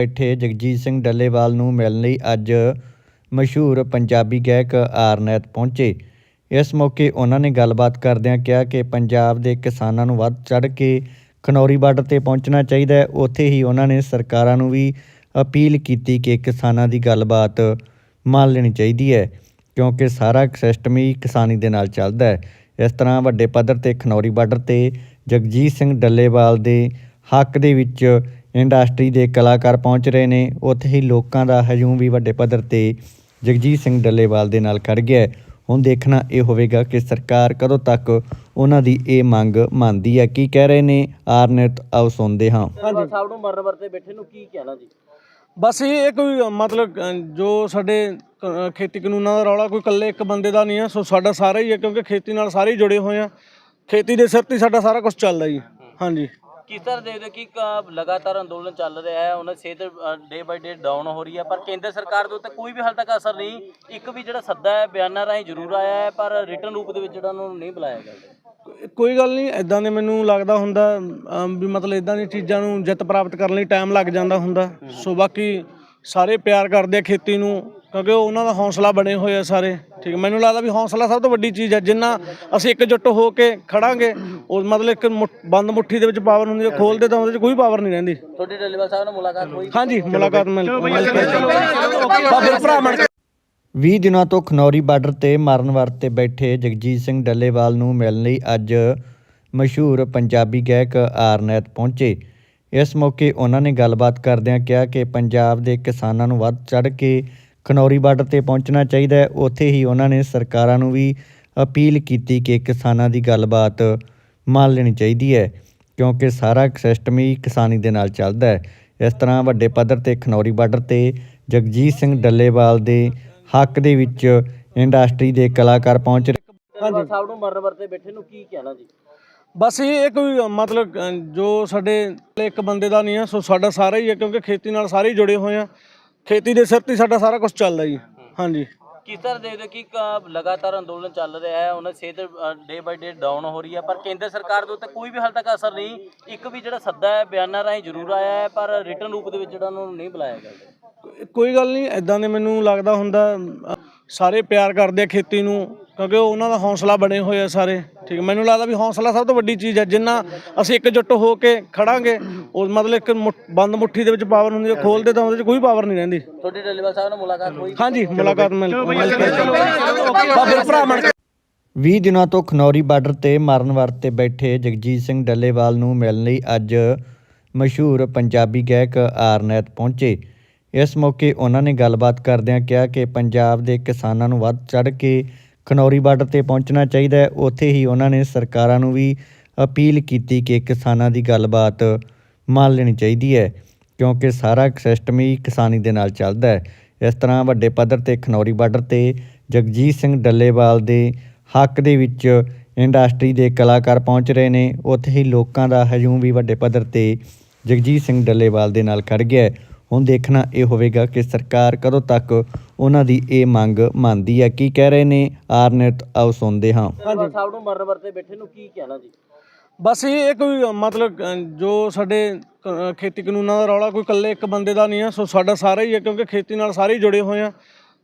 ਬੈਠੇ ਜਗਜੀਤ ਸਿੰਘ ਡੱਲੇਵਾਲ ਨੂੰ ਮਿਲਣ ਲਈ ਅੱਜ ਮਸ਼ਹੂਰ ਪੰਜਾਬੀ ਗਾਇਕ ਆਰਨੈਤ ਪਹੁੰਚੇ। ਇਸ ਮੌਕੇ ਉਹਨਾਂ ਨੇ ਗੱਲਬਾਤ ਕਰਦਿਆਂ ਕਿਹਾ ਕਿ ਪੰਜਾਬ ਦੇ ਕਿਸਾਨਾਂ ਨੂੰ ਵੱਧ ਚੜ੍ਹ ਕੇ ਖਨੌਰੀ ਬਾਰਡਰ ਤੇ ਪਹੁੰਚਣਾ ਚਾਹੀਦਾ ਹੈ। ਉੱਥੇ ਹੀ ਉਹਨਾਂ ਨੇ ਸਰਕਾਰਾਂ ਨੂੰ ਵੀ ਅਪੀਲ ਕੀਤੀ ਕਿ ਕਿਸਾਨਾਂ ਦੀ ਗੱਲਬਾਤ ਮੰਨ ਲੈਣੀ ਚਾਹੀਦੀ ਹੈ, ਕਿਉਂਕਿ ਸਾਰਾ ਸਿਸਟਮ ਹੀ ਕਿਸਾਨੀ ਦੇ ਨਾਲ ਚੱਲਦਾ ਹੈ। ਇਸ ਤਰ੍ਹਾਂ ਵੱਡੇ ਪੱਧਰ ਤੇ ਖਨੌਰੀ ਬਾਰਡਰ ਤੇ ਜਗਜੀਤ ਸਿੰਘ ਡੱਲੇਵਾਲ ਦੇ ਹੱਕ ਦੇ ਵਿੱਚ ਇੰਡਸਟਰੀ ਦੇ ਕਲਾਕਾਰ ਪਹੁੰਚ ਰਹੇ ਨੇ। ਉੱਥੇ ਹੀ ਲੋਕਾਂ ਦਾ ਹਜੂਮ ਵੀ ਵੱਡੇ ਪੱਧਰ ਤੇ ਜਗਜੀਤ ਸਿੰਘ ਡੱਲੇਵਾਲ ਦੇ ਨਾਲ ਖੜ ਗਿਆ ਹੈ। ਹੁਣ ਦੇਖਣਾ ਇਹ ਹੋਵੇਗਾ ਕਿ ਸਰਕਾਰ ਕਦੋਂ ਤੱਕ ਉਹਨਾਂ ਦੀ ਇਹ ਮੰਗ ਮੰਨਦੀ ਹੈ। ਕੀ ਕਹਿ ਰਹੇ ਨੇ? ਆਰਨੈਟ ਆਓ ਸੁਣਦੇ ਹਾਂ। ਹਾਂਜੀ ਸਾਹਿਬ ਨੂੰ ਮਰਨ ਵਰਤੇ ਬੈਠੇ ਨੂੰ ਕੀ ਕਹਿਣਾ ਜੀ? ਬਸ ਇਹ ਕੋਈ ਮਤਲਬ ਜੋ ਸਾਡੇ ਖੇਤੀ ਕਾਨੂੰਨਾਂ ਦਾ ਰੌਲਾ ਕੋਈ ਇਕੱਲੇ ਇੱਕ ਬੰਦੇ ਦਾ ਨਹੀਂ ਆ ਸੋ ਸਾਡਾ ਸਾਰਾ ਹੀ ਹੈ ਕਿਉਂਕਿ ਖੇਤੀ ਨਾਲ ਸਾਰੇ ਹੀ ਜੁੜੇ ਹੋਏ ਆ। ਖੇਤੀ ਦੇ ਸਿਰ ਤੇ ਹੀ ਸਾਡਾ ਸਾਰਾ ਕੁਝ ਚੱਲਦਾ ਜੀ। ਹਾਂਜੀ। ਕਿਸ ਤਰ੍ਹਾਂ ਦੇਖਦੇ ਹੋ ਕਿ ਕ- ਲਗਾਤਾਰ ਅੰਦੋਲਨ ਚੱਲ ਰਿਹਾ ਹੈ ਉਹਨਾਂ ਦੀ ਸਿਹਤ ਡੇ ਬਾਈ ਡੇ ਡਾਊਨ ਹੋ ਰਹੀ ਹੈ ਪਰ ਕੇਂਦਰ ਸਰਕਾਰ ਦੇ ਉੱਤੇ ਕੋਈ ਵੀ ਹਾਲ ਤੱਕ ਅਸਰ ਨਹੀਂ ਇੱਕ ਵੀ ਜਿਹੜਾ ਸੱਦਾ ਹੈ ਬਿਆਨਾਂ ਰਾਹੀਂ ਜ਼ਰੂਰ ਆਇਆ ਹੈ ਪਰ ਰਿਟਰਨ ਰੂਪ ਦੇ ਵਿੱਚ ਜਿਹੜਾ ਉਹਨਾਂ ਨੂੰ ਨਹੀਂ ਬੁਲਾਇਆ ਗਿਆ। ਕੋਈ ਗੱਲ ਨਹੀਂ ਐਦਾਂ ਦੇ ਮੈਨੂੰ ਲੱਗਦਾ ਹੁੰਦਾ ਅਮ, ਵੀ ਮਤਲਬ ਇਦਾਂ ਦੀਆਂ ਚੀਜ਼ਾਂ ਨੂੰ ਜਿੱਤ ਪ੍ਰਾਪਤ ਕਰਨ ਲਈ ਟਾਈਮ ਲੱਗ ਜਾਂਦਾ ਹੁੰਦਾ। ਸੋ ਬਾਕੀ ਸਾਰੇ ਪਿਆਰ ਕਰਦੇ ਆ ਖੇਤੀ ਨੂੰ ਕਿਉਂਕਿ ਉਹ ਉਹਨਾਂ ਦਾ ਹੌਸਲਾ ਬਣੇ ਹੋਏ ਆ ਸਾਰੇ। ਠੀਕ। ਮੈਨੂੰ ਲੱਗਦਾ ਵੀ ਹੌਸਲਾ ਸਭ ਤੋਂ ਵੱਡੀ ਚੀਜ਼ ਹੈ ਜਿੰਨਾ ਅਸੀਂ ਇਕਜੁੱਟ ਹੋ ਕੇ ਖੜਾਂਗੇ ਉਹ ਮਤਲਬ ਇੱਕ ਮੁੱਠ- ਬੰਦ ਮੁੱਠੀ ਦੇ ਵਿੱਚ ਪਾਵਰ ਹੁੰਦੀ ਹੈ ਖੋਲਦੇ ਤਾਂ ਉਹਦੇ 'ਚ ਕੋਈ ਪਾਵਰ ਨਹੀਂ ਰਹਿੰਦੀ। ਤੁਹਾਡੀ ਡੱਲੇਵਾਲ ਸਾਹਿਬ ਨਾਲ ਮੁਲਾਕਾਤ ਹੋਈ? ਹਾਂਜੀ ਮੁਲਾਕਾਤ ਮਿਲ ਮਿਲ ਕੇ। ਬਾਬੇ ਭਰਾ ਬਣ ਕੇ। 20 ਦਿਨਾਂ ਤੋਂ ਖਨੌਰੀ ਬਾਰਡਰ ਤੇ ਮਰਨ ਵਰਤੇ ਬੈਠੇ ਜਗਜੀਤ ਸਿੰਘ ਡੱਲੇਵਾਲ ਨੂੰ ਮਿਲਣ ਲਈ ਅੱਜ ਮਸ਼ਹੂਰ ਪੰਜਾਬੀ ਗਾਇਕ ਆਰਨੈਤ ਪਹੁੰਚੇ। ਇਸ ਮੌਕੇ ਉਹਨਾਂ ਨੇ ਗੱਲਬਾਤ ਕਰਦਿਆਂ ਕਿਹਾ ਕਿ ਪੰਜਾਬ ਦੇ ਕਿਸਾਨਾਂ ਨੂੰ ਵੱਧ ਚੜ੍ਹ ਕੇ ਖਨੌਰੀ ਬਾਰਡਰ ਤੇ ਪਹੁੰਚਣਾ ਚਾਹੀਦਾ ਹੈ। ਉੱਥੇ ਹੀ ਉਹਨਾਂ ਨੇ ਸਰਕਾਰਾਂ ਨੂੰ ਵੀ ਅਪੀਲ ਕੀਤੀ ਕਿ ਕਿਸਾਨਾਂ ਦੀ ਗੱਲਬਾਤ ਮੰਨ ਲੈਣੀ ਚਾਹੀਦੀ ਹੈ ਕਿਉਂਕਿ ਸਾਰਾ ਸਿਸਟਮ ਹੀ ਕਿਸਾਨੀ ਦੇ ਨਾਲ ਚੱਲਦਾ ਹੈ। ਇਸ ਤਰ੍ਹਾਂ ਵੱਡੇ ਪੱਧਰ ਤੇ ਖਨੌਰੀ ਬਾਰਡਰ ਤੇ ਜਗਜੀਤ ਸਿੰਘ ਡੱਲੇਵਾਲ ਦੇ ਹੱਕ ਦੇ ਵਿੱਚ ਇੰਡਸਟਰੀ ਦੇ ਕਲਾਕਾਰ ਪਹੁੰਚ ਰਹੇ। ਹਾਂਜੀ। ਸਾਹਿਬ ਨੂੰ ਮਰਨ ਵਰਤੇ ਬੈਠੇ ਨੂੰ ਕੀ ਕਹਿਣਾ ਜੀ? ਬਸ ਇਹ ਕੋਈ ਮਤਲਬ ਜੋ ਸਾਡੇ ਇੱਕ ਬੰਦੇ ਦਾ ਨਹੀਂ ਆ ਸੋ ਸਾਡਾ ਸਾਰਾ ਹੀ ਹੈ ਕਿਉਂਕਿ ਖੇਤੀ ਨਾਲ ਸਾਰੇ ਹੀ ਜੁੜੇ ਹੋਏ ਆ। ਖੇਤੀ ਦੇ ਸਿਰ ਤੇ ਹੀ ਸਾਡਾ ਸਾਰਾ ਕੁਝ ਚੱਲਦਾ ਜੀ। ਹਾਂਜੀ। ਕਿਸ ਤਰ੍ਹਾਂ ਦੇਖਦੇ ਹੋ ਕਿ ਕ- ਲਗਾਤਾਰ ਅੰਦੋਲਨ ਚੱਲ ਰਿਹਾ ਹੈ ਉਹਨਾਂ ਦੀ ਸਿਹਤ ਡੇ ਬਾਈ ਡੇ ਡਾਊਨ ਹੋ ਰਹੀ ਹੈ ਪਰ ਕੇਂਦਰ ਸਰਕਾਰ ਦੇ ਉੱਤੇ ਕੋਈ ਵੀ ਹਾਲ ਤੱਕ ਅਸਰ ਨਹੀਂ ਇੱਕ ਵੀ ਜਿਹੜਾ ਸੱਦਾ ਹੈ ਬਿਆਨਾਂ ਰਾਹੀਂ ਜ਼ਰੂਰ ਆਇਆ ਹੈ ਪਰ ਰਿਟਰਨ ਰੂਪ ਦੇ ਵਿੱਚ ਜਿਹੜਾ ਉਹਨਾਂ ਨੂੰ ਨਹੀਂ ਬੁਲਾਇਆ ਗਿਆ। ਕੋਈ ਗੱਲ ਨਹੀਂ ਐਦਾਂ ਦੇ ਮੈਨੂੰ ਲੱਗਦਾ ਹੁੰਦਾ ਸਾਰੇ ਪਿਆਰ ਕਰਦੇ ਆ ਖੇਤੀ ਨੂੰ ਕਿਉਂਕਿ ਉਹ ਉਹਨਾਂ ਦਾ ਹੌਸਲਾ ਬਣੇ ਹੋਏ ਆ ਸਾਰੇ। ਠੀਕ ਹੈ। ਮੈਨੂੰ ਲੱਗਦਾ ਵੀ ਹੌਸਲਾ ਸਭ ਤੋਂ ਵੱਡੀ ਚੀਜ਼ ਹੈ ਜਿੰਨਾ ਅਸੀਂ ਇਕਜੁੱਟ ਹੋ ਕੇ ਖੜਾਂਗੇ ਉਹ ਮਤਲਬ ਇੱਕ ਬੰਦ ਮੁੱਠੀ ਦੇ ਵਿੱਚ ਪਾਵਰ ਹੁੰਦੀ ਹੈ ਖੋਲਦੇ ਤਾਂ ਉਹਦੇ 'ਚ ਕੋਈ ਪਾਵਰ ਨਹੀਂ ਰਹਿੰਦੀ। ਤੁਹਾਡੀ ਡੱਲੇਵਾਲ ਸਾਹਿਬ ਨਾਲ ਮੁਲਾਕਾਤ ਹੋਈ? ਹਾਂਜੀ ਮੁਲਾਕਾਤ ਮਿਲ ਮਿਲ ਕੇ ਭਰਾ ਬਣ ਕੇ। 20 ਦਿਨਾਂ ਤੋਂ ਖਨੌਰੀ ਬਾਰਡਰ ਤੇ ਮਰਨ ਵਰਤੇ ਬੈਠੇ ਜਗਜੀਤ ਸਿੰਘ ਡੱਲੇਵਾਲ ਨੂੰ ਮਿਲਣ ਲਈ ਅੱਜ ਮਸ਼ਹੂਰ ਪੰਜਾਬੀ ਗਾਇਕ ਆਰਨੈਤ ਪਹੁੰਚੇ। ਇਸ ਮੌਕੇ ਉਹਨਾਂ ਨੇ ਗੱਲਬਾਤ ਕਰਦਿਆਂ ਕਿਹਾ ਕਿ ਪੰਜਾਬ ਦੇ ਕਿਸਾਨਾਂ ਨੂੰ ਵੱਧ ਚੜ੍ਹ ਕੇ ਖਨੌਰੀ ਬਾਰਡਰ ਤੇ ਪਹੁੰਚਣਾ ਚਾਹੀਦਾ ਹੈ। ਉੱਥੇ ਹੀ ਉਹਨਾਂ ਨੇ ਸਰਕਾਰਾਂ ਨੂੰ ਵੀ ਅਪੀਲ ਕੀਤੀ ਕਿ ਕਿਸਾਨਾਂ ਦੀ ਗੱਲਬਾਤ ਮੰਨ ਲੈਣੀ ਚਾਹੀਦੀ ਹੈ, ਕਿਉਂਕਿ ਸਾਰਾ ਸਿਸਟਮ ਹੀ ਕਿਸਾਨੀ ਦੇ ਨਾਲ ਚੱਲਦਾ ਹੈ। ਇਸ ਤਰ੍ਹਾਂ ਵੱਡੇ ਪੱਧਰ ਤੇ ਖਨੌਰੀ ਬਾਰਡਰ ਤੇ ਜਗਜੀਤ ਸਿੰਘ ਡੱਲੇਵਾਲ ਦੇ ਹੱਕ ਦੇ ਵਿੱਚ ਇੰਡਸਟਰੀ ਦੇ ਕਲਾਕਾਰ ਪਹੁੰਚ ਰਹੇ ਨੇ। ਉੱਥੇ ਹੀ ਲੋਕਾਂ ਦਾ ਹਜੂਮ ਵੀ ਵੱਡੇ ਪੱਧਰ ਤੇ ਜਗਜੀਤ ਸਿੰਘ ਡੱਲੇਵਾਲ ਦੇ ਨਾਲ ਖੜ ਗਿਆ ਹੁਣ ਦੇਖਣਾ ਇਹ ਹੋਵੇਗਾ ਕਿ ਸਰਕਾਰ ਕਦੋਂ ਤੱਕ ਉਹਨਾਂ ਦੀ ਇਹ ਮੰਗ ਮੰਨਦੀ ਹੈ। ਕੀ ਕਹਿ ਰਹੇ ਨੇ? ਆਰਨੈਟ ਆਓ ਸੁਣਦੇ ਹਾਂ। ਹਾਂਜੀ। ਸਾਹਿਬ ਨੂੰ ਮਰਨ ਵਰਤੇ ਬੈਠੇ ਨੂੰ ਕੀ ਕਹਿਣਾ ਜੀ? ਬਸ ਇਹ ਕੋਈ ਮਤਲਬ ਜੋ ਸਾਡੇ ਖੇਤੀ ਕਾਨੂੰਨਾਂ ਦਾ ਰੌਲਾ ਕੋਈ ਇਕੱਲੇ ਇੱਕ ਬੰਦੇ ਦਾ ਨਹੀਂ ਆ ਸੋ ਸਾਡਾ ਸਾਰਾ ਹੀ ਹੈ ਕਿਉਂਕਿ ਖੇਤੀ ਨਾਲ ਸਾਰੇ ਹੀ ਜੁੜੇ ਹੋਏ ਆ।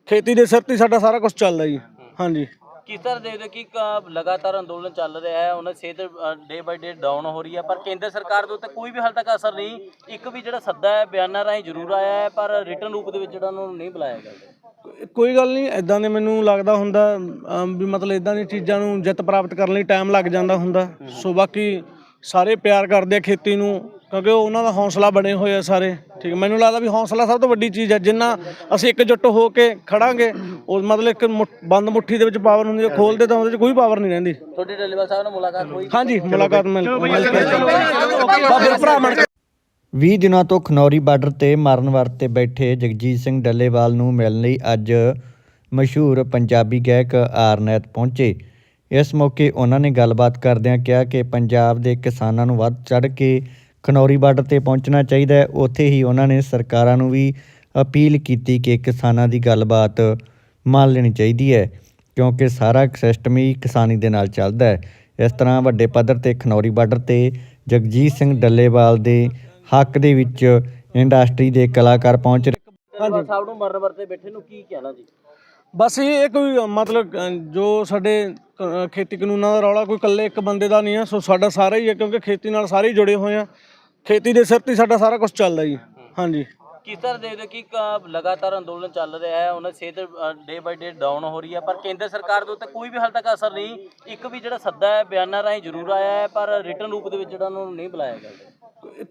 ਖੇਤੀ ਦੇ ਸਿਰ ਤੇ ਹੀ ਸਾਡਾ ਸਾਰਾ ਕੁਝ ਚੱਲਦਾ ਜੀ। ਹਾਂਜੀ। ਕਿਸ ਤਰ੍ਹਾਂ ਦੇਖਦੇ ਹੋ ਕਿ ਲਗਾਤਾਰ ਅੰਦੋਲਨ ਚੱਲ ਰਿਹਾ ਹੈ ਉਹਨਾਂ ਦੀ ਸਿਹਤ ਡੇ ਬਾਈ ਡੇ ਡਾਊਨ ਹੋ ਰਹੀ ਹੈ ਪਰ ਕੇਂਦਰ ਸਰਕਾਰ ਦੇ ਉੱਤੇ ਕੋਈ ਵੀ ਹਾਲ ਤੱਕ ਅਸਰ ਨਹੀਂ। ਇੱਕ ਵੀ ਜਿਹੜਾ ਸੱਦਾ ਹੈ ਬਿਆਨਾਂ ਰਾਹੀਂ ਜ਼ਰੂਰ ਆਇਆ ਹੈ ਪਰ ਰਿਟਰਨ ਰੂਪ ਦੇ ਵਿੱਚ ਜਿਹੜਾ ਉਹਨਾਂ ਨੂੰ ਨਹੀਂ ਬੁਲਾਇਆ ਗਿਆ। ਕੋਈ ਗੱਲ ਨਹੀਂ ਐਦਾਂ ਦੇ ਮੈਨੂੰ ਲੱਗਦਾ ਹੁੰਦਾ ਅਮ, ਵੀ ਮਤਲਬ ਇਦਾਂ ਦੀਆਂ ਚੀਜ਼ਾਂ ਨੂੰ ਜਿੱਤ ਪ੍ਰਾਪਤ ਕਰਨ ਲਈ ਟਾਈਮ ਲੱਗ ਜਾਂਦਾ ਹੁੰਦਾ। ਸੋ ਬਾਕੀ ਸਾਰੇ ਪਿਆਰ ਕਰਦੇ ਆ ਖੇਤੀ ਨੂੰ ਕਿਉਂਕਿ ਉਹ ਉਹਨਾਂ ਦਾ ਹੌਸਲਾ ਬਣੇ ਹੋਏ ਆ ਸਾਰੇ। ਠੀਕ ਹੈ। ਮੈਨੂੰ ਲੱਗਦਾ ਵੀ ਹੌਸਲਾ ਸਭ ਤੋਂ ਵੱਡੀ ਚੀਜ਼ ਹੈ ਜਿੰਨਾ ਅਸੀਂ ਇਕਜੁੱਟ ਹੋ ਕੇ ਖੜਾਂਗੇ ਉਹ ਮਤਲਬ ਇੱਕ ਮੁੱਠ- ਬੰਦ ਮੁੱਠੀ ਦੇ ਵਿੱਚ ਪਾਵਰ ਹੁੰਦੀ ਹੈ ਖੋਲਦੇ ਤਾਂ ਉਹਦੇ 'ਚ ਕੋਈ ਪਾਵਰ ਨਹੀਂ ਰਹਿੰਦੀ। ਤੁਹਾਡੀ ਡੱਲੇਵਾਲ ਸਾਹਿਬ ਨਾਲ ਮੁਲਾਕਾਤ ਹੋਈ? ਹਾਂਜੀ ਮੁਲਾਕਾਤ ਮਿਲ ਮਿਲ ਕੇ ਬਾਬੇ ਭਰਾ ਕੇ 20 ਦਿਨਾਂ ਤੋਂ ਖਨੌਰੀ ਬਾਰਡਰ ਤੇ ਮਰਨ ਵਰਤੇ ਬੈਠੇ ਜਗਜੀਤ ਸਿੰਘ ਡੱਲੇਵਾਲ ਨੂੰ ਮਿਲਣ ਲਈ ਅੱਜ ਮਸ਼ਹੂਰ ਪੰਜਾਬੀ ਗਾਇਕ ਆਰਨੈਤ ਪਹੁੰਚੇ। ਇਸ ਮੌਕੇ ਉਹਨਾਂ ਨੇ ਗੱਲਬਾਤ ਕਰਦਿਆਂ ਕਿਹਾ ਕਿ ਪੰਜਾਬ ਦੇ ਕਿਸਾਨਾਂ ਨੂੰ ਵੱਧ ਚੜ੍ਹ ਕੇ ਖਨੌਰੀ ਬਾਰਡਰ ਤੇ ਪਹੁੰਚਣਾ ਚਾਹੀਦਾ ਹੈ। ਉੱਥੇ ਹੀ ਉਹਨਾਂ ਨੇ ਸਰਕਾਰਾਂ ਨੂੰ ਵੀ ਅਪੀਲ ਕੀਤੀ ਕਿ ਕਿਸਾਨਾਂ ਦੀ ਗੱਲਬਾਤ ਮੰਨ ਲੈਣੀ ਚਾਹੀਦੀ ਹੈ, ਕਿਉਂਕਿ ਸਾਰਾ ਸਿਸਟਮ ਹੀ ਕਿਸਾਨੀ ਦੇ ਨਾਲ ਚੱਲਦਾ ਹੈ। ਇਸ ਤਰ੍ਹਾਂ ਵੱਡੇ ਪੱਧਰ ਤੇ ਖਨੌਰੀ ਬਾਰਡਰ ਤੇ ਜਗਜੀਤ ਸਿੰਘ ਡੱਲੇਵਾਲ ਦੇ ਹੱਕ ਦੇ ਵਿੱਚ ਇੰਡਸਟਰੀ ਦੇ ਕਲਾਕਾਰ ਪਹੁੰਚ ਰਹੇ। ਹਾਂਜੀ। ਸਾਹਿਬ ਨੂੰ ਮਰਨ ਵਰਤੇ ਬੈਠੇ ਨੂੰ ਕੀ ਕਹਿਣਾ ਜੀ? ਬਸ ਇਹ ਇਹ ਕੋਈ ਮਤਲਬ ਜੋ ਸਾਡੇ ਖੇਤੀ ਕਾਨੂੰਨਾਂ ਦਾ ਰੌਲਾ ਕੋਈ ਇਕੱਲੇ ਇੱਕ ਬੰਦੇ ਦਾ ਨਹੀਂ ਆ ਸੋ ਸਾਡਾ ਸਾਰਾ ਹੀ ਹੈ ਕਿਉਂਕਿ ਖੇਤੀ ਨਾਲ ਸਾਰੇ ਹੀ ਜੁੜੇ ਹੋਏ ਆ। ਖੇਤੀ ਦੇ ਸਿਰ ਤੇ ਹੀ ਸਾਡਾ ਸਾਰਾ ਕੁਝ ਚੱਲਦਾ ਜੀ। ਹਾਂਜੀ। ਕਿਸ ਤਰ੍ਹਾਂ ਦੇਖਦੇ ਹੋ ਕਿ ਕ- ਲਗਾਤਾਰ ਅੰਦੋਲਨ ਚੱਲ ਰਿਹਾ ਹੈ ਉਹਨਾਂ ਦੀ ਸਿਹਤ ਡੇ ਬਾਈ ਡੇ ਡਾਊਨ ਹੋ ਰਹੀ ਹੈ ਪਰ ਕੇਂਦਰ ਸਰਕਾਰ ਦੇ ਉੱਤੇ ਕੋਈ ਵੀ ਹਾਲ ਤੱਕ ਅਸਰ ਨਹੀਂ ਇੱਕ ਵੀ ਜਿਹੜਾ ਸੱਦਾ ਹੈ ਬਿਆਨਾਂ ਰਾਹੀਂ ਜ਼ਰੂਰ ਆਇਆ ਹੈ ਪਰ ਰਿਟਰਨ ਰੂਪ ਦੇ ਵਿੱਚ ਜਿਹੜਾ ਉਹਨਾਂ ਨੂੰ ਨਹੀਂ ਬੁਲਾਇਆ ਗਿਆ।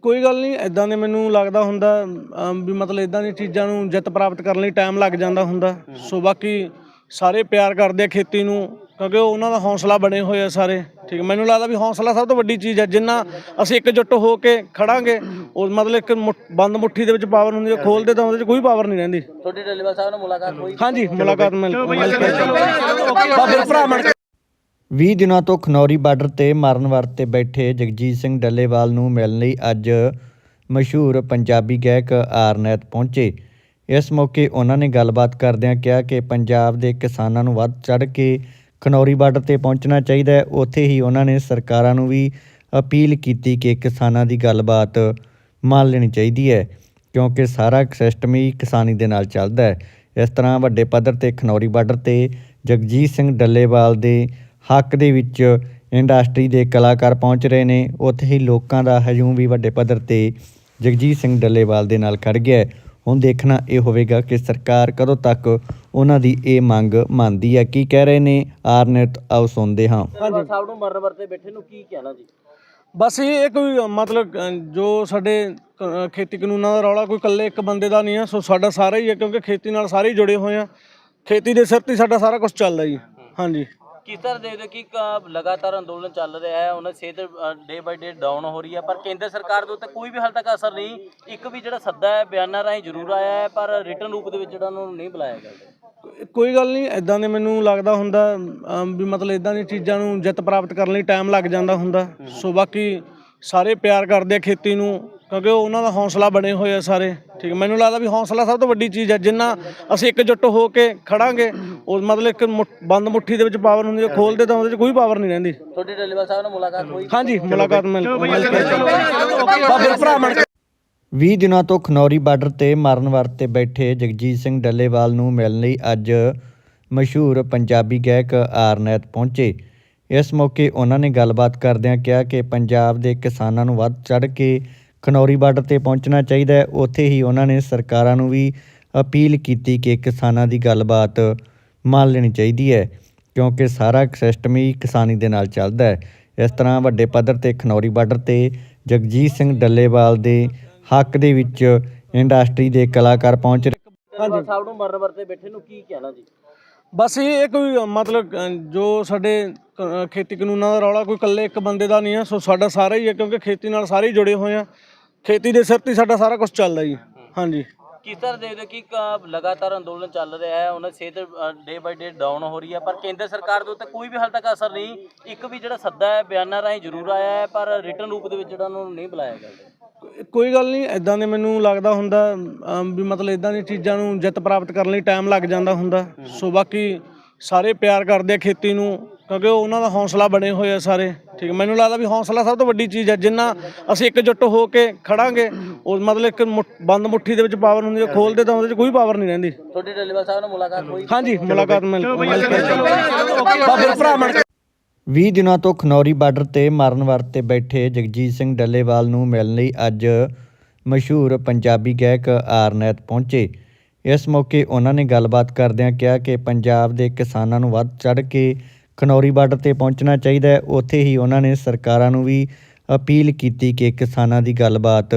ਕੋਈ ਗੱਲ ਨਹੀਂ ਐਦਾਂ ਦੇ ਮੈਨੂੰ ਲੱਗਦਾ ਹੁੰਦਾ ਅਮ, ਵੀ ਮਤਲਬ ਇਦਾਂ ਦੀਆਂ ਚੀਜ਼ਾਂ ਨੂੰ ਜਿੱਤ ਪ੍ਰਾਪਤ ਕਰਨ ਲਈ ਟਾਈਮ ਲੱਗ ਜਾਂਦਾ ਹੁੰਦਾ। ਸੋ ਬਾਕੀ ਸਾਰੇ ਪਿਆਰ ਕਰਦੇ ਆ ਖੇਤੀ ਨੂੰ ਕਿਉਂਕਿ ਉਹ ਉਹਨਾਂ ਦਾ ਹੌਸਲਾ ਬਣੇ ਹੋਏ ਆ ਸਾਰੇ। ਠੀਕ ਮੈਨੂੰ ਲੱਗਦਾ ਵੀ ਹੌਸਲਾ ਸਭ ਤੋਂ ਵੱਡੀ ਚੀਜ਼ ਹੈ ਜਿੰਨਾ ਅਸੀਂ ਇਕਜੁੱਟ ਹੋ ਕੇ ਖੜਾਂਗੇ ਉਹ ਮਤਲਬ ਇੱਕ ਮੁੱਠ- ਬੰਦ ਮੁੱਠੀ ਦੇ ਵਿੱਚ ਪਾਵਰ ਹੁੰਦੀ ਹੈ ਖੋਲਦੇ ਤਾਂ ਉਹਦੇ 'ਚ ਕੋਈ ਪਾਵਰ ਨਹੀਂ ਰਹਿੰਦੀ। ਤੁਹਾਡੀ ਡੱਲੇਵਾਲ ਸਾਹਿਬ ਨਾਲ ਮੁਲਾਕਾਤ ਹੋਈ? ਹਾਂਜੀ ਮੁਲਾਕਾਤ ਮਿਲ ਮਿਲ ਕੇ ਬਾਬੇ ਭਰਾ ਕੇ 20 ਦਿਨਾਂ ਤੋਂ ਖਨੌਰੀ ਬਾਰਡਰ ਤੇ ਮਾਰਨ ਵਰਤੇ ਬੈਠੇ ਜਗਜੀਤ ਸਿੰਘ ਡੱਲੇਵਾਲ ਨੂੰ ਮਿਲਣ ਲਈ ਅੱਜ ਮਸ਼ਹੂਰ ਪੰਜਾਬੀ ਗਾਇਕ ਆਰਨੈਤ ਪਹੁੰਚੇ। ਇਸ ਮੌਕੇ ਉਹਨਾਂ ਨੇ ਗੱਲਬਾਤ ਕਰਦਿਆਂ ਕਿਹਾ ਕਿ ਪੰਜਾਬ ਦੇ ਕਿਸਾਨਾਂ ਨੂੰ ਵੱਧ ਚੜ੍ਹ ਕੇ ਖਨੌਰੀ ਬਾਰਡਰ ਤੇ ਪਹੁੰਚਣਾ ਚਾਹੀਦਾ ਹੈ। ਉੱਥੇ ਹੀ ਉਹਨਾਂ ਨੇ ਸਰਕਾਰਾਂ ਨੂੰ ਵੀ ਅਪੀਲ ਕੀਤੀ ਕਿ ਕਿਸਾਨਾਂ ਦੀ ਗੱਲਬਾਤ ਮੰਨ ਲੈਣੀ ਚਾਹੀਦੀ ਹੈ, ਕਿਉਂਕਿ ਸਾਰਾ ਸਿਸਟਮ ਹੀ ਕਿਸਾਨੀ ਦੇ ਨਾਲ ਚੱਲਦਾ ਹੈ। ਇਸ ਤਰ੍ਹਾਂ ਵੱਡੇ ਪੱਧਰ ਤੇ ਖਨੌਰੀ ਬਾਰਡਰ ਤੇ ਜਗਜੀਤ ਸਿੰਘ ਡੱਲੇਵਾਲ ਦੇ ਹੱਕ ਦੇ ਵਿੱਚ ਇੰਡਸਟਰੀ ਦੇ ਕਲਾਕਾਰ ਪਹੁੰਚ ਰਹੇ ਨੇ। ਉੱਥੇ ਹੀ ਲੋਕਾਂ ਦਾ ਹਜੂਮ ਵੀ ਵੱਡੇ ਪੱਧਰ ਤੇ ਜਗਜੀਤ ਸਿੰਘ ਡੱਲੇਵਾਲ ਦੇ ਨਾਲ ਖੜ ਗਿਆ ਹੈ। ਹੁਣ ਦੇਖਣਾ ਇਹ ਹੋਵੇਗਾ ਕਿ ਸਰਕਾਰ ਕਦੋਂ ਤੱਕ ਉਹਨਾਂ ਦੀ ਇਹ ਮੰਗ ਮੰਨਦੀ ਹੈ। ਕੀ ਕਹਿ ਰਹੇ ਨੇ ਆਰਨੇਟ ਆਓ ਸੁਣਦੇ ਹਾਂ। ਡੱਲੇਵਾਲ ਸਾਹਿਬ ਨੂੰ ਮਰਨ ਵਰਤੇ ਬੈਠੇ ਨੂੰ ਕੀ ਕਹਿਣਾ ਜੀ? ਬਸ ਇਹ ਕੋਈ ਮਤਲਬ ਜੋ ਸਾਡੇ ਖੇਤੀ ਕਾਨੂੰਨਾਂ ਦਾ ਰੌਲਾ ਕੋਈ ਇਕੱਲੇ ਇੱਕ ਬੰਦੇ ਦਾ ਨਹੀਂ ਆ। ਸੋ ਸਾਡਾ ਸਾਰਾ ਹੀ ਹੈ ਕਿਉਂਕਿ ਖੇਤੀ ਨਾਲ ਸਾਰੇ ਹੀ ਜੁੜੇ ਹੋਏ ਆ। ਖੇਤੀ ਦੇ ਸਿਰ ਤੇ ਹੀ ਸਾਡਾ ਸਾਰਾ ਕੁਝ ਚੱਲਦਾ ਜੀ। ਹਾਂਜੀ। ਕਿਸ ਤਰ੍ਹਾਂ ਦੇਖਦੇ ਹੋ ਕਿ ਕ- ਲਗਾਤਾਰ ਅੰਦੋਲਨ ਚੱਲ ਰਿਹਾ ਹੈ ਉਹਨਾਂ ਦੀ ਸਿਹਤ ਡੇ ਬਾਈ ਡੇ ਡਾਊਨ ਹੋ ਰਹੀ ਹੈ ਪਰ ਕੇਂਦਰ ਸਰਕਾਰ ਦੇ ਉੱਤੇ ਕੋਈ ਵੀ ਹਾਲ ਤੱਕ ਅਸਰ ਨਹੀਂ ਇੱਕ ਵੀ ਜਿਹੜਾ ਸੱਦਾ ਹੈ ਬਿਆਨਾਂ ਰਾਹੀਂ ਜ਼ਰੂਰ ਆਇਆ ਹੈ ਪਰ ਰਿਟਰਨ ਰੂਪ ਦੇ ਵਿੱਚ ਜਿਹੜਾ ਉਹਨਾਂ ਨੂੰ ਨਹੀਂ ਬੁਲਾਇਆ ਗਿਆ। ਕੋਈ ਗੱਲ ਨਹੀਂ ਐਦਾਂ ਦੇ ਮੈਨੂੰ ਲੱਗਦਾ ਹੁੰਦਾ ਅਮ, ਵੀ ਮਤਲਬ ਇਦਾਂ ਦੀਆਂ ਚੀਜ਼ਾਂ ਨੂੰ ਜਿੱਤ ਪ੍ਰਾਪਤ ਕਰਨ ਲਈ ਟਾਈਮ ਲੱਗ ਜਾਂਦਾ ਹੁੰਦਾ। ਸੋ ਬਾਕੀ ਸਾਰੇ ਪਿਆਰ ਕਰਦੇ ਆ ਖੇਤੀ ਨੂੰ ਕਿਉਂਕਿ ਉਹ ਉਹਨਾਂ ਦਾ ਹੌਸਲਾ ਬਣੇ ਹੋਏ ਆ ਸਾਰੇ। ਠੀਕ ਮੈਨੂੰ ਲੱਗਦਾ ਵੀ ਹੌਸਲਾ ਸਭ ਤੋਂ ਵੱਡੀ ਚੀਜ਼ ਹੈ ਜਿੰਨਾ ਅਸੀਂ ਇਕਜੁੱਟ ਹੋ ਕੇ ਖੜਾਂਗੇ ਉਹ ਮਤਲਬ ਇੱਕ ਮੁੱਠ- ਬੰਦ ਮੁੱਠੀ ਦੇ ਵਿੱਚ ਪਾਵਰ ਹੁੰਦੀ ਹੈ ਖੋਲਦੇ ਤਾਂ ਉਹਦੇ 'ਚ ਕੋਈ ਪਾਵਰ ਨਹੀਂ ਰਹਿੰਦੀ। ਤੁਹਾਡੀ ਡੱਲੇਵਾਲ ਸਾਹਿਬ ਨਾਲ ਮੁਲਾਕਾਤ ਹੋਈ? ਹਾਂਜੀ ਮੁਲਾਕਾਤ ਮਿਲ ਮਿਲ ਕੇ। ਭਰਾ ਬਣ ਕੇ। 20 ਦਿਨਾਂ ਤੋਂ ਖਨੌਰੀ ਬਾਰਡਰ ਤੇ ਮਰਨ ਵਰਤੇ ਬੈਠੇ ਜਗਜੀਤ ਸਿੰਘ ਡੱਲੇਵਾਲ ਨੂੰ ਮਿਲਣ ਲਈ ਅੱਜ ਮਸ਼ਹੂਰ ਪੰਜਾਬੀ ਗਾਇਕ ਆਰਨੈਤ ਪਹੁੰਚੇ। ਇਸ ਮੌਕੇ ਉਹਨਾਂ ਨੇ ਗੱਲਬਾਤ ਕਰਦਿਆਂ ਕਿਹਾ ਕਿ ਪੰਜਾਬ ਦੇ ਕਿਸਾਨਾਂ ਨੂੰ ਵੱਧ ਚੜ੍ਹ ਕੇ ਖਨੌਰੀ ਬਾਰਡਰ ਤੇ ਪਹੁੰਚਣਾ ਚਾਹੀਦਾ ਹੈ। ਉੱਥੇ ਹੀ ਉਹਨਾਂ ਨੇ ਸਰਕਾਰਾਂ ਨੂੰ ਵੀ ਅਪੀਲ ਕੀਤੀ ਕਿ ਕਿਸਾਨਾਂ ਦੀ ਗੱਲਬਾਤ ਮੰਨ ਲੈਣੀ ਚਾਹੀਦੀ ਹੈ ਕਿਉਂਕਿ ਸਾਰਾ ਸਿਸਟਮ ਹੀ ਕਿਸਾਨੀ ਦੇ ਨਾਲ ਚੱਲਦਾ ਹੈ। ਇਸ ਤਰ੍ਹਾਂ ਵੱਡੇ ਪੱਧਰ ਤੇ ਖਨੌਰੀ ਬਾਰਡਰ ਤੇ ਜਗਜੀਤ ਸਿੰਘ ਡੱਲੇਵਾਲ ਦੇ ਹੱਕ ਦੇ ਵਿੱਚ ਇੰਡਸਟਰੀ ਦੇ ਕਲਾਕਾਰ ਪਹੁੰਚ ਰਹੇ। ਡੱਲੇਵਾਲ ਸਾਹਿਬ ਨੂੰ ਮਰਨ ਵਰਤੇ ਬੈਠੇ ਨੂੰ ਕੀ ਕਹਿਣਾ ਜੀ? ਬਸ ਇਹ ਕੋਈ ਮਤਲਬ ਜੋ ਸਾਡੇ ਖੇਤੀ ਕਾਨੂੰਨਾਂ ਦਾ ਰੌਲਾ ਕੋਈ ਇਕੱਲੇ ਇੱਕ ਬੰਦੇ ਦਾ ਨਹੀਂ ਆ ਸੋ ਸਾਡਾ ਸਾਰਾ ਹੀ ਹੈ ਕਿਉਂਕਿ ਖੇਤੀ ਨਾਲ ਸਾਰੇ ਹੀ ਜੁੜੇ ਹੋਏ ਆ। ਖੇਤੀ ਦੇ ਸਿਰ ਤੇ ਹੀ ਸਾਡਾ ਸਾਰਾ ਕੁਝ ਚੱਲਦਾ ਜੀ। ਹਾਂਜੀ। ਕਿਸ ਤਰ੍ਹਾਂ ਦੇਖਦੇ ਹੋ ਕਿ ਕ- ਲਗਾਤਾਰ ਅੰਦੋਲਨ ਚੱਲ ਰਿਹਾ ਹੈ ਉਹਨਾਂ ਦੀ ਸਿਹਤ ਡੇ ਬਾਈ ਡੇ ਡਾਊਨ ਹੋ ਰਹੀ ਹੈ ਪਰ ਕੇਂਦਰ ਸਰਕਾਰ ਦੇ ਉੱਤੇ ਕੋਈ ਵੀ ਹਾਲ ਤੱਕ ਅਸਰ ਨਹੀਂ ਇੱਕ ਵੀ ਜਿਹੜਾ ਸੱਦਾ ਹੈ ਬਿਆਨਾਂ ਰਾਹੀਂ ਜ਼ਰੂਰ ਆਇਆ ਹੈ ਪਰ ਰਿਟਰਨ ਰੂਪ ਦੇ ਵਿੱਚ ਜਿਹੜਾ ਉਹਨਾਂ ਨੂੰ ਨਹੀਂ ਬੁਲਾਇਆ ਗਿਆ। ਕੋਈ ਗੱਲ ਨਹੀਂ ਐਦਾਂ ਦੇ ਮੈਨੂੰ ਲੱਗਦਾ ਹੁੰਦਾ ਅਮ, ਵੀ ਮਤਲਬ ਇਦਾਂ ਦੀਆਂ ਚੀਜ਼ਾਂ ਨੂੰ ਜਿੱਤ ਪ੍ਰਾਪਤ ਕਰਨ ਲਈ ਟਾਈਮ ਲੱਗ ਜਾਂਦਾ ਹੁੰਦਾ। ਸੋ ਬਾਕੀ ਸਾਰੇ ਪਿਆਰ ਕਰਦੇ ਆ ਖੇਤੀ ਨੂੰ ਕਿਉਂਕਿ ਉਹ ਉਹਨਾਂ ਦਾ ਹੌਸਲਾ ਬਣੇ ਹੋਏ ਆ ਸਾਰੇ। ਠੀਕ ਮੈਨੂੰ ਲੱਗਦਾ ਵੀ ਹੌਸਲਾ ਸਭ ਤੋਂ ਵੱਡੀ ਚੀਜ਼ ਹੈ। ਜਿੰਨਾ ਅਸੀਂ ਇਕਜੁੱਟ ਹੋ ਕੇ ਖੜਾਂਗੇ ਉਹ ਮਤਲਬ ਇੱਕ ਬੰਦ ਮੁੱਠੀ ਦੇ ਵਿੱਚ ਪਾਵਰ ਹੁੰਦੀ ਹੈ ਖੋਲਦੇ ਤਾਂ ਉਹਦੇ 'ਚ ਕੋਈ ਪਾਵਰ ਨਹੀਂ ਰਹਿੰਦੀ। ਤੁਹਾਡੀ ਡੱਲੇਵਾਲ ਸਾਹਿਬ ਨਾਲ ਮੁਲਾਕਾਤ ਹੋਈ? ਹਾਂਜੀ ਮੁਲਾਕਾਤ ਮਿਲ ਮਿਲ ਕੇ ਬਾਬੇ ਭਰਾ ਕੇ। 20 ਦਿਨਾਂ ਤੋਂ ਖਨੌਰੀ ਬਾਰਡਰ ਤੇ ਮਰਨ ਵਰਤੇ ਬੈਠੇ ਜਗਜੀਤ ਸਿੰਘ ਡੱਲੇਵਾਲ ਨੂੰ ਮਿਲਣ ਲਈ ਅੱਜ ਮਸ਼ਹੂਰ ਪੰਜਾਬੀ ਗਾਇਕ ਆਰਨੈਤ ਪਹੁੰਚੇ। ਇਸ ਮੌਕੇ ਉਹਨਾਂ ਨੇ ਗੱਲਬਾਤ ਕਰਦਿਆਂ ਕਿਹਾ ਕਿ ਪੰਜਾਬ ਦੇ ਕਿਸਾਨਾਂ ਨੂੰ ਵੱਧ ਚੜ੍ਹ ਕੇ ਖਨੌਰੀ ਬਾਰਡਰ ਤੇ ਪਹੁੰਚਣਾ ਚਾਹੀਦਾ ਹੈ। ਉੱਥੇ ਹੀ ਉਹਨਾਂ ਨੇ ਸਰਕਾਰਾਂ ਨੂੰ ਵੀ ਅਪੀਲ ਕੀਤੀ ਕਿ ਕਿਸਾਨਾਂ ਦੀ ਗੱਲਬਾਤ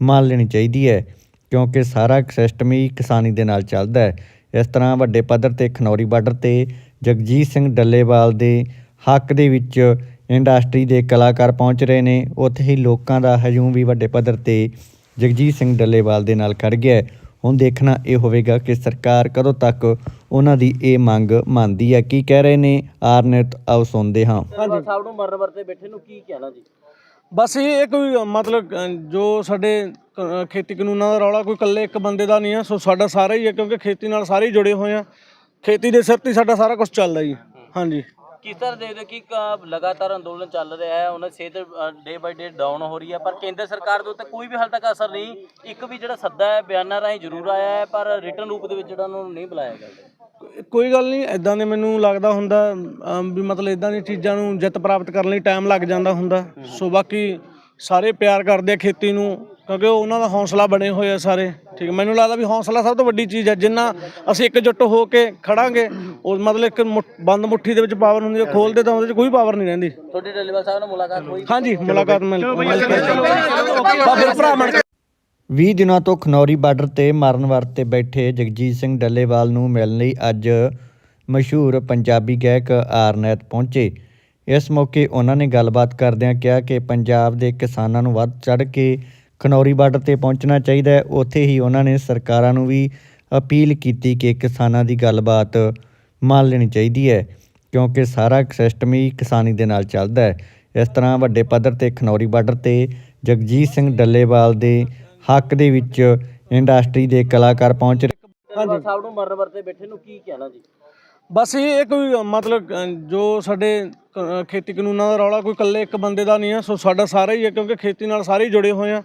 ਮੰਨ ਲੈਣੀ ਚਾਹੀਦੀ ਹੈ, ਕਿਉਂਕਿ ਸਾਰਾ ਸਿਸਟਮ ਹੀ ਕਿਸਾਨੀ ਦੇ ਨਾਲ ਚੱਲਦਾ ਹੈ। ਇਸ ਤਰ੍ਹਾਂ ਵੱਡੇ ਪੱਧਰ ਤੇ ਖਨੌਰੀ ਬਾਰਡਰ ਤੇ ਜਗਜੀਤ ਸਿੰਘ ਡੱਲੇਵਾਲ ਦੇ ਹੱਕ ਦੇ ਵਿੱਚ ਇੰਡਸਟਰੀ ਦੇ ਕਲਾਕਾਰ ਪਹੁੰਚ ਰਹੇ ਨੇ। ਉੱਥੇ ਹੀ ਲੋਕਾਂ ਦਾ ਹਜੂਮ ਵੀ ਵੱਡੇ ਪੱਧਰ ਤੇ ਜਗਜੀਤ ਸਿੰਘ ਡੱਲੇਵਾਲ ਦੇ ਨਾਲ ਖੜ ਗਿਆ ਹੁਣ ਦੇਖਣਾ ਇਹ ਹੋਵੇਗਾ ਕਿ ਸਰਕਾਰ ਕਦੋਂ ਤੱਕ ਉਹਨਾਂ ਦੀ ਇਹ ਮੰਗ ਮੰਨਦੀ ਹੈ। ਕੀ ਕਹਿ ਰਹੇ ਨੇ ਆਰਨੇਟ? ਆਓ ਸੁਣਦੇ ਹਾਂ। ਸਾਹਿਬ ਨੂੰ ਮਰਨ ਵਰਤੇ ਬੈਠੇ ਨੂੰ ਕੀ ਕਹਿਣਾ ਜੀ? ਬਸ ਇਹ ਕੋਈ ਮਤਲਬ ਜੋ ਸਾਡੇ ਖੇਤੀ ਕਾਨੂੰਨਾਂ ਦਾ ਰੌਲਾ ਕੋਈ ਇਕੱਲੇ ਇੱਕ ਬੰਦੇ ਦਾ ਨਹੀਂ ਆ ਸੋ ਸਾਡਾ ਸਾਰਾ ਹੀ ਹੈ ਕਿਉਂਕਿ ਖੇਤੀ ਨਾਲ ਸਾਰੇ ਹੀ ਜੁੜੇ ਹੋਏ ਆ। ਖੇਤੀ ਦੇ ਸਿਰ ਤੇ ਹੀ ਸਾਡਾ ਸਾਰਾ ਕੁਝ ਚੱਲਦਾ ਜੀ। ਹਾਂਜੀ। ਕਿਸ ਤਰ੍ਹਾਂ ਦੇਖਦੇ ਹੋ ਕਿ ਕ- ਲਗਾਤਾਰ ਅੰਦੋਲਨ ਚੱਲ ਰਿਹਾ ਹੈ? ਉਹਨਾਂ ਦੀ ਸਿਹਤ ਡੇ ਬਾਈ ਡੇ ਡਾਊਨ ਹੋ ਰਹੀ ਹੈ ਪਰ ਕੇਂਦਰ ਸਰਕਾਰ ਦੇ ਉੱਤੇ ਕੋਈ ਵੀ ਹਾਲ ਤੱਕ ਅਸਰ ਨਹੀਂ। ਇੱਕ ਵੀ ਜਿਹੜਾ ਸੱਦਾ ਹੈ ਬਿਆਨਾਂ ਰਾਹੀਂ ਜ਼ਰੂਰ ਆਇਆ ਹੈ ਪਰ ਰਿਟਰਨ ਰੂਪ ਦੇ ਵਿੱਚ ਜਿਹੜਾ ਉਹਨਾਂ ਨੂੰ ਨਹੀਂ ਬੁਲਾਇਆ ਗਿਆ। ਕੋਈ ਗੱਲ ਨਹੀਂ ਐਦਾਂ ਦੇ ਮੈਨੂੰ ਲੱਗਦਾ ਹੁੰਦਾ ਅਮ, ਵੀ ਮਤਲਬ ਇਦਾਂ ਦੀਆਂ ਚੀਜ਼ਾਂ ਨੂੰ ਜਿੱਤ ਪ੍ਰਾਪਤ ਕਰਨ ਲਈ ਟਾਈਮ ਲੱਗ ਜਾਂਦਾ ਹੁੰਦਾ। ਸੋ ਬਾਕੀ ਸਾਰੇ ਪਿਆਰ ਕਰਦੇ ਆ ਖੇਤੀ ਨੂੰ। ਕਿਉਂਕਿ ਉਹ ਉਹਨਾਂ ਦਾ ਹੌਸਲਾ ਬਣੇ ਹੋਏ ਆ ਸਾਰੇ। ਠੀਕ ਹੈ। ਮੈਨੂੰ ਲੱਗਦਾ ਵੀ ਹੌਸਲਾ ਸਭ ਤੋਂ ਵੱਡੀ ਚੀਜ਼ ਹੈ ਜਿੰਨਾ ਅਸੀਂ ਇਕਜੁੱਟ ਹੋ ਕੇ ਖੜਾਂਗੇ ਉਹ ਮਤਲਬ ਇੱਕ ਮੁੱਠ- ਬੰਦ ਮੁੱਠੀ ਦੇ ਵਿੱਚ ਪਾਵਰ ਹੁੰਦੀ ਹੈ ਖੋਲਦੇ ਤਾਂ ਉਹਦੇ 'ਚ ਕੋਈ ਪਾਵਰ ਨਹੀਂ ਰਹਿੰਦੀ। ਤੁਹਾਡੇ ਡੱਲੇਵਾਲ ਸਾਹਿਬ ਨਾਲ ਮੁਲਾਕਾਤ ਹੋਈ? ਹਾਂਜੀ ਮੁਲਾਕਾਤ ਮਿਲ ਮਿਲ ਕੇ ਬਾਬੇ ਭਰਾ ਬਣ ਕੇ। 20 ਦਿਨਾਂ ਤੋਂ ਖਨੌਰੀ ਬਾਰਡਰ ਤੇ ਮਰਨ ਵਰਤ ਤੇ ਬੈਠੇ ਜਗਜੀਤ ਸਿੰਘ ਡੱਲੇਵਾਲ ਨੂੰ ਮਿਲਣ ਲਈ ਅੱਜ ਮਸ਼ਹੂਰ ਪੰਜਾਬੀ ਗਾਇਕ ਆਰਨੈਤ ਪਹੁੰਚੇ। ਇਸ ਮੌਕੇ ਉਹਨਾਂ ਨੇ ਗੱਲਬਾਤ ਕਰਦਿਆਂ ਕਿਹਾ ਕਿ ਪੰਜਾਬ ਦੇ ਕਿਸਾਨਾਂ ਨੂੰ ਵੱਧ ਚੜ੍ਹ ਕੇ ਖਨੌਰੀ ਬਾਰਡਰ ਤੇ ਪਹੁੰਚਣਾ ਚਾਹੀਦਾ ਹੈ। ਉੱਥੇ ਹੀ ਉਹਨਾਂ ਨੇ ਸਰਕਾਰਾਂ ਨੂੰ ਵੀ ਅਪੀਲ ਕੀਤੀ ਕਿ ਕਿਸਾਨਾਂ ਦੀ ਗੱਲਬਾਤ ਮੰਨ ਲੈਣੀ ਚਾਹੀਦੀ ਹੈ, ਕਿਉਂਕਿ ਸਾਰਾ ਸਿਸਟਮ ਹੀ ਕਿਸਾਨੀ ਦੇ ਨਾਲ ਚੱਲਦਾ ਹੈ। ਇਸ ਤਰ੍ਹਾਂ ਵੱਡੇ ਪੱਧਰ ਤੇ ਖਨੌਰੀ ਬਾਰਡਰ ਤੇ ਜਗਜੀਤ ਸਿੰਘ ਡੱਲੇਵਾਲ ਦੇ ਹੱਕ ਦੇ ਵਿੱਚ ਇੰਡਸਟਰੀ ਦੇ ਕਲਾਕਾਰ ਪਹੁੰਚ ਰਹੇ। ਸਾਹਿਬ ਨੂੰ ਮਰਨ ਵਰਤੇ ਬੈਠੇ ਨੂੰ ਕੀ ਕਹਿਣਾ ਜੀ? ਬਸ ਇਹ ਕੋਈ ਮਤਲਬ ਜੋ ਸਾਡੇ ਖੇਤੀ ਕਾਨੂੰਨਾਂ ਦਾ ਰੌਲਾ, ਕੋਈ ਇਕੱਲੇ ਇੱਕ ਬੰਦੇ ਦਾ ਨਹੀਂ ਹੈ ਸੋ ਸਾਡਾ ਸਾਰਾ ਹੀ ਹੈ, ਕਿਉਂਕਿ ਖੇਤੀ ਨਾਲ ਸਾਰੇ ਹੀ ਜੁੜੇ ਹੋਏ ਆ।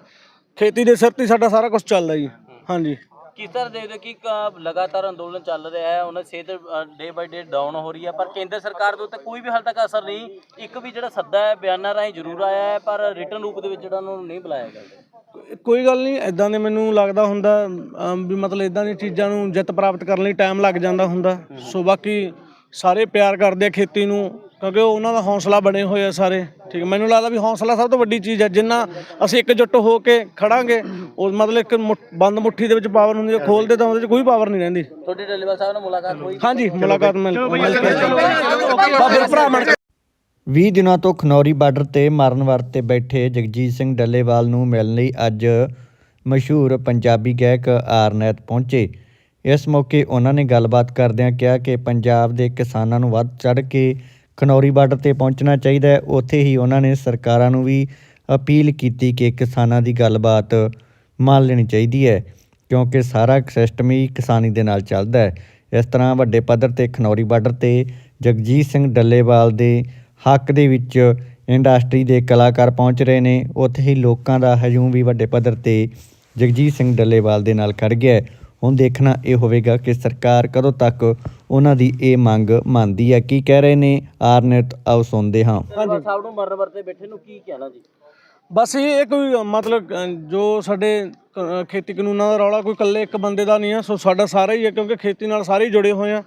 ਖੇਤੀ ਦੇ ਸਿਰ ਤੇ ਹੀ ਸਾਡਾ ਸਾਰਾ ਕੁਝ ਚੱਲਦਾ ਜੀ। ਹਾਂਜੀ। ਕਿਸ ਤਰ੍ਹਾਂ ਦੇਖਦੇ ਹੋ ਕਿ ਲਗਾਤਾਰ ਅੰਦੋਲਨ ਚੱਲ ਰਿਹਾ ਹੈ ਉਹਨਾਂ ਸਿਹਤ ਡੇ ਬਾਈ ਡੇ ਡਾਊਨ ਹੋ ਰਹੀ ਹੈ, ਪਰ ਕੇਂਦਰ ਸਰਕਾਰ ਦੇ ਉੱਤੇ ਕੋਈ ਵੀ ਹਾਲ ਤੱਕ ਅਸਰ ਨਹੀਂ, ਇੱਕ ਵੀ ਜਿਹੜਾ ਸੱਦਾ ਹੈ, ਬਿਆਨਾਂ ਰਾਹੀਂ ਜ਼ਰੂਰ ਆਇਆ ਹੈ, ਪਰ ਰਿਟਰਨ ਰੂਪ ਦੇ ਵਿੱਚ ਜਿਹੜਾ ਉਹਨਾਂ ਨੂੰ ਨਹੀਂ ਬੁਲਾਇਆ ਗਿਆ। ਕੋਈ ਗੱਲ ਨਹੀਂ ਐਦਾਂ ਦੇ ਮੈਨੂੰ ਲੱਗਦਾ ਹੁੰਦਾ ਅਮ, ਵੀ ਮਤਲਬ ਇਦਾਂ ਦੀਆਂ ਚੀਜ਼ਾਂ ਨੂੰ ਜਿੱਤ ਪ੍ਰਾਪਤ ਕਰਨ ਲਈ ਟਾਈਮ ਲੱਗ ਜਾਂਦਾ ਹੁੰਦਾ ਸੋ ਬਾਕੀ ਸਾਰੇ ਪਿਆਰ ਕਰਦੇ ਆ ਖੇਤੀ ਨੂੰ ਕਿਉਂਕਿ ਉਹ ਉਹਨਾਂ ਦਾ ਹੌਸਲਾ ਬਣੇ ਹੋਏ ਆ ਸਾਰੇ ਠੀਕ ਹੈ। ਮੈਨੂੰ ਲੱਗਦਾ ਵੀ ਹੌਸਲਾ ਸਭ ਤੋਂ ਵੱਡੀ ਚੀਜ਼ ਹੈ ਜਿੰਨਾ ਅਸੀਂ ਇਕਜੁੱਟ ਹੋ ਕੇ ਖੜਾਂਗੇ ਉਹ ਮਤਲਬ ਇੱਕ ਮੁੱਠ- ਬੰਦ ਮੁੱਠੀ ਦੇ ਵਿੱਚ ਪਾਵਰ ਹੁੰਦੀ ਹੈ ਖੋਲਦੇ ਤਾਂ ਉਹਦੇ 'ਚ ਕੋਈ ਪਾਵਰ ਨਹੀਂ ਰਹਿੰਦੀ ਤੁਹਾਡੇ ਡੱਲੇਵਾਲ ਸਾਹਿਬ ਨਾਲ ਮੁਲਾਕਾਤ ਹੋਈ ਹਾਂਜੀ ਮੁਲਾਕਾਤ ਮਿਲ ਮਿਲ ਕੇ ਬਾਬੇ ਭਰਾ ਕੇ 20 ਦਿਨਾਂ ਤੋਂ ਖਨੌਰੀ ਬਾਰਡਰ ਤੇ ਮਰਨ ਵਰਤ ਤੇ ਬੈਠੇ ਜਗਜੀਤ ਸਿੰਘ ਡੱਲੇਵਾਲ ਨੂੰ ਮਿਲਣ ਲਈ ਅੱਜ ਮਸ਼ਹੂਰ ਪੰਜਾਬੀ ਗਾਇਕ ਆਰਨੈਤ ਪਹੁੰਚੇ। ਇਸ ਮੌਕੇ ਉਹਨਾਂ ਨੇ ਗੱਲਬਾਤ ਕਰਦਿਆਂ ਕਿਹਾ ਕਿ ਪੰਜਾਬ ਦੇ ਕਿਸਾਨਾਂ ਨੂੰ ਵੱਧ ਚੜ੍ਹ ਕੇ ਖਨੌਰੀ ਬਾਰਡਰ ਤੇ ਪਹੁੰਚਣਾ ਚਾਹੀਦਾ ਹੈ। ਉੱਥੇ ਹੀ ਉਹਨਾਂ ਨੇ ਸਰਕਾਰਾਂ ਨੂੰ ਵੀ ਅਪੀਲ ਕੀਤੀ ਕਿ ਕਿਸਾਨਾਂ ਦੀ ਗੱਲਬਾਤ ਮੰਨ ਲੈਣੀ ਚਾਹੀਦੀ ਹੈ, ਕਿਉਂਕਿ ਸਾਰਾ ਸਿਸਟਮ ਹੀ ਕਿਸਾਨੀ ਦੇ ਨਾਲ ਚੱਲਦਾ ਹੈ। ਇਸ ਤਰ੍ਹਾਂ ਵੱਡੇ ਪੱਧਰ ਤੇ ਖਨੌਰੀ ਬਾਰਡਰ ਤੇ ਜਗਜੀਤ ਸਿੰਘ ਡੱਲੇਵਾਲ ਦੇ ਹੱਕ ਦੇ ਵਿੱਚ ਇੰਡਸਟਰੀ ਦੇ ਕਲਾਕਾਰ ਪਹੁੰਚ ਰਹੇ ਨੇ। ਉੱਥੇ ਹੀ ਲੋਕਾਂ ਦਾ ਹਜੂਮ ਵੀ ਵੱਡੇ ਪੱਧਰ ਤੇ ਜਗਜੀਤ ਸਿੰਘ ਡੱਲੇਵਾਲ ਦੇ ਨਾਲ ਖੜ ਗਿਆ ਹੈ। ਹੁਣ ਦੇਖਣਾ ਇਹ ਹੋਵੇਗਾ ਕਿ ਸਰਕਾਰ ਕਦੋਂ ਤੱਕ ਉਹਨਾਂ ਦੀ ਇਹ ਮੰਗ ਮੰਨਦੀ ਹੈ। ਕੀ ਕਹਿ ਰਹੇ ਨੇ ਆਰਨੇਟ ਆਓ ਸੁਣਦੇ ਹਾਂ। ਸਾਹਿਬ ਨੂੰ ਮਰਨ ਵਰਤੇ ਬੈਠੇ ਨੂੰ ਕੀ ਕਹਿਣਾ ਜੀ? ਬਸ ਇਹ ਕੋਈ ਮਤਲਬ ਜੋ ਸਾਡੇ ਖੇਤੀ ਕਾਨੂੰਨਾਂ ਦਾ ਰੌਲਾ ਕੋਈ ਇਕੱਲੇ ਇੱਕ ਬੰਦੇ ਦਾ ਨਹੀਂ ਆ। ਸੋ ਸਾਡਾ ਸਾਰਾ ਹੀ ਹੈ ਕਿਉਂਕਿ ਖੇਤੀ ਨਾਲ ਸਾਰੇ ਹੀ ਜੁੜੇ ਹੋਏ ਆ।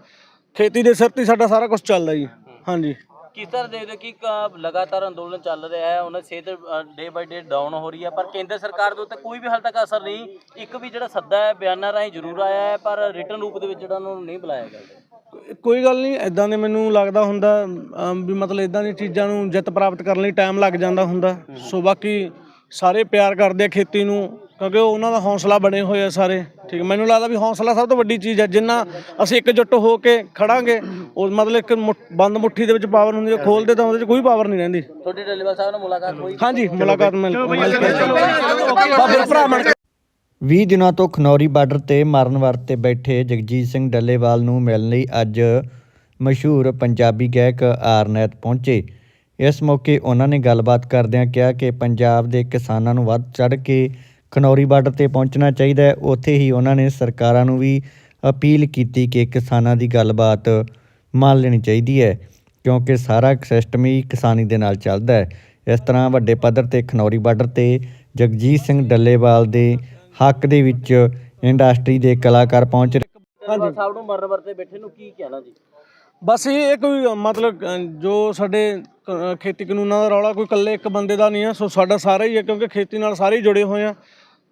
ਖੇਤੀ ਦੇ ਸਿਰ ਤੇ ਹੀ ਸਾਡਾ ਸਾਰਾ ਕੁਝ ਚੱਲਦਾ ਜੀ। ਹਾਂਜੀ। ਕਿਸ ਤਰ੍ਹਾਂ ਦੇਖਦੇ ਹੋ ਕਿ ਕ- ਲਗਾਤਾਰ ਅੰਦੋਲਨ ਚੱਲ ਰਿਹਾ ਹੈ? ਉਹਨਾਂ ਦੀ ਸਿਹਤ ਡੇ ਬਾਈ ਡੇ ਡਾਊਨ ਹੋ ਰਹੀ ਹੈ ਪਰ ਕੇਂਦਰ ਸਰਕਾਰ ਦੇ ਉੱਤੇ ਕੋਈ ਵੀ ਹਾਲ ਤੱਕ ਅਸਰ ਨਹੀਂ। ਇੱਕ ਵੀ ਜਿਹੜਾ ਸੱਦਾ ਹੈ ਬਿਆਨਾਂ ਰਾਹੀਂ ਜ਼ਰੂਰ ਆਇਆ ਹੈ ਪਰ ਰਿਟਰਨ ਰੂਪ ਦੇ ਵਿੱਚ ਜਿਹੜਾ ਉਹਨਾਂ ਨੂੰ ਨਹੀਂ ਬੁਲਾਇਆ ਗਿਆ। ਕੋਈ ਗੱਲ ਨਹੀਂ ਐਦਾਂ ਦੇ ਮੈਨੂੰ ਲੱਗਦਾ ਹੁੰਦਾ ਅਮ, ਵੀ ਮਤਲਬ ਇਦਾਂ ਦੀਆਂ ਚੀਜ਼ਾਂ ਨੂੰ ਜਿੱਤ ਪ੍ਰਾਪਤ ਕਰਨ ਲਈ ਟਾਈਮ ਲੱਗ ਜਾਂਦਾ ਹੁੰਦਾ। ਸੋ ਬਾਕੀ ਸਾਰੇ ਪਿਆਰ ਕਰਦੇ ਆ ਖੇਤੀ ਨੂੰ। ਕਿਉਂਕਿ ਉਹ ਉਹਨਾਂ ਦਾ ਹੌਸਲਾ ਬਣੇ ਹੋਏ ਆ ਸਾਰੇ। ਠੀਕ ਹੈ। ਮੈਨੂੰ ਲੱਗਦਾ ਵੀ ਹੌਸਲਾ ਸਭ ਤੋਂ ਵੱਡੀ ਚੀਜ਼ ਹੈ ਜਿੰਨਾ ਅਸੀਂ ਇਕਜੁੱਟ ਹੋ ਕੇ ਖੜਾਂਗੇ ਉਹ ਮਤਲਬ ਇੱਕ ਮੁੱਠ- ਬੰਦ ਮੁੱਠੀ ਦੇ ਵਿੱਚ ਪਾਵਰ ਹੁੰਦੀ ਹੈ ਖੋਲਦੇ ਤਾਂ ਉਹਦੇ 'ਚ ਕੋਈ ਪਾਵਰ ਨਹੀਂ ਰਹਿੰਦੀ। ਤੁਹਾਡੇ ਡੱਲੇਵਾਲ ਸਾਹਿਬ ਨਾਲ ਮੁਲਾਕਾਤ ਹੋਈ? ਹਾਂਜੀ ਮੁਲਾਕਾਤ ਮਿਲ ਮਿਲ ਕੇ। ਬਾਬੇ ਭਰਾ ਬਣ ਕੇ। 20 ਦਿਨਾਂ ਤੋਂ ਖਨੌਰੀ ਬਾਰਡਰ ਤੇ ਮਰਨ ਵਰਤ ਤੇ ਬੈਠੇ ਜਗਜੀਤ ਸਿੰਘ ਡੱਲੇਵਾਲ ਨੂੰ ਮਿਲਣ ਲਈ ਅੱਜ ਮਸ਼ਹੂਰ ਪੰਜਾਬੀ ਗਾਇਕ ਆਰਨੈਤ ਪਹੁੰਚੇ। ਇਸ ਮੌਕੇ ਉਹਨਾਂ ਨੇ ਗੱਲਬਾਤ ਕਰਦਿਆਂ ਕਿਹਾ ਕਿ ਪੰਜਾਬ ਦੇ ਕਿਸਾਨਾਂ ਨੂੰ ਵੱਧ ਚੜ੍ਹ ਕੇ ਖਨੌਰੀ ਬਾਰਡਰ ਤੇ ਪਹੁੰਚਣਾ ਚਾਹੀਦਾ ਹੈ। ਉੱਥੇ ਹੀ ਉਹਨਾਂ ਨੇ ਸਰਕਾਰਾਂ ਨੂੰ ਵੀ ਅਪੀਲ ਕੀਤੀ ਕਿ ਕਿਸਾਨਾਂ ਦੀ ਗੱਲਬਾਤ ਮੰਨ ਲੈਣੀ ਚਾਹੀਦੀ ਹੈ ਕਿਉਂਕਿ ਸਾਰਾ ਸਿਸਟਮ ਹੀ ਕਿਸਾਨੀ ਦੇ ਨਾਲ ਚੱਲਦਾ ਹੈ। ਇਸ ਤਰ੍ਹਾਂ ਵੱਡੇ ਪੱਧਰ ਤੇ ਖਨੌਰੀ ਬਾਰਡਰ ਤੇ ਜਗਜੀਤ ਸਿੰਘ ਡੱਲੇਵਾਲ ਦੇ ਹੱਕ ਦੇ ਵਿੱਚ ਇੰਡਸਟਰੀ ਦੇ ਕਲਾਕਾਰ ਪਹੁੰਚ ਰਹੇ। ਡੱਲੇਵਾਲ ਸਾਹਿਬ ਨੂੰ ਮਰਨ ਵਰਤੇ ਬੈਠੇ ਨੂੰ ਕੀ ਕਹਿਣਾ ਜੀ? ਬਸ ਇਹ ਕੋਈ ਮਤਲਬ ਜੋ ਸਾਡੇ ਖੇਤੀ ਕਾਨੂੰਨਾਂ ਦਾ ਰੌਲਾ ਕੋਈ ਇਕੱਲੇ ਇੱਕ ਬੰਦੇ ਦਾ ਨਹੀਂ ਆ ਸੋ ਸਾਡਾ ਸਾਰਾ ਹੀ ਹੈ ਕਿਉਂਕਿ ਖੇਤੀ ਨਾਲ ਸਾਰੇ ਹੀ ਜੁੜੇ ਹੋਏ ਆ।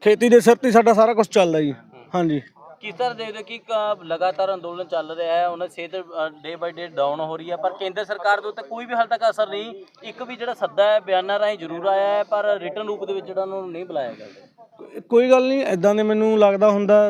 ਖੇਤੀ ਦੇ ਸਿਰ ਤੇ ਹੀ ਸਾਡਾ ਸਾਰਾ ਕੁਝ ਚੱਲਦਾ ਜੀ। ਹਾਂਜੀ। ਕਿਸ ਤਰ੍ਹਾਂ ਦੇਖਦੇ ਹੋ ਕਿ ਕ- ਲਗਾਤਾਰ ਅੰਦੋਲਨ ਚੱਲ ਰਿਹਾ ਹੈ ਉਹਨਾਂ ਦੀ ਸਿਹਤ ਡੇ ਬਾਈ ਡੇ ਡਾਊਨ ਹੋ ਰਹੀ ਹੈ ਪਰ ਕੇਂਦਰ ਸਰਕਾਰ ਦੇ ਉੱਤੇ ਕੋਈ ਵੀ ਹਾਲ ਤੱਕ ਅਸਰ ਨਹੀਂ ਇੱਕ ਵੀ ਜਿਹੜਾ ਸੱਦਾ ਹੈ ਬਿਆਨਾਂ ਰਾਹੀਂ ਜ਼ਰੂਰ ਆਇਆ ਹੈ ਪਰ ਰਿਟਰਨ ਰੂਪ ਦੇ ਵਿੱਚ ਜਿਹੜਾ ਉਹਨਾਂ ਨੂੰ ਨਹੀਂ ਬੁਲਾਇਆ ਗਿਆ। ਕੋਈ ਗੱਲ ਨਹੀਂ ਐਦਾਂ ਦੇ ਮੈਨੂੰ ਲੱਗਦਾ ਹੁੰਦਾ।